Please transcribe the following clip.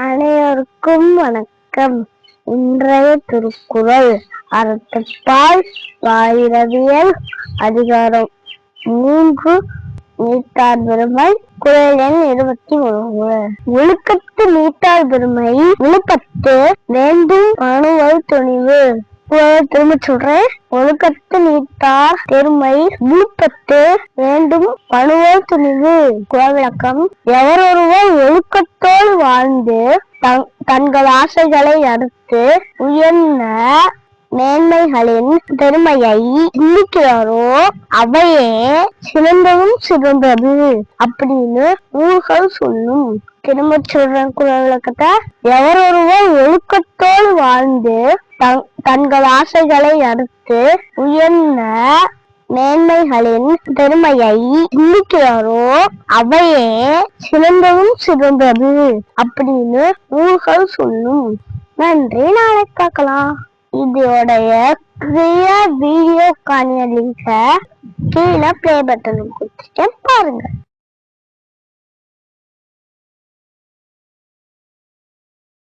அனைவருக்கும் வணக்கம். இன்றைய திருக்குறள் அறத்துப்பால் வாயிரவியல் அதிகாரம் மூன்று நீத்தார் பெருமை. குரல் எண் இருபத்தி மூணு ஒழுக்கத்து நீத்தார் பெருமை ஒழுக்கத்து வேண்டும் மனுவல் துணிவு. திரும்ப சொல்றேன். ஒழுக்கத்து நீத்தார் பெருமை விழுப்பத்து வேண்டும் பணுவல் துணிவு. குழவிளக்கம் விளக்கம். எவரொருவர் ஒழுக்கத்தோ வாழ்ந்து தங்- தங்கள் ஆசைகளை அடுத்து உயர்ந்த மேன்மைகளின் பெருமையை சிந்திக்கிறாரோ அவையே சிறந்ததும் சிறந்தது அப்படின்னு ஊர்கள் சொல்லும். திரும்ப சொல்றேன் குரல் விளக்கத்தை எவரொருவர் ஒழுக்கத்தோடு வாழ்ந்து தங்- தங்கள் ஆசைகளை அடுத்து உயர்ந்த மேன்மைகளின் பெருமையை சிந்திக்கிறாரோ அவையே சிறந்ததும் சிறந்தது அப்படின்னு நூல்கள் சொல்லும். நன்றி நாளை பார்க்கலாம். இதோடைய கிரியா வீடியோ காணொலிங்க கீழே பிளே பட்டன் கொடுத்துட்டேன். பாருங்க.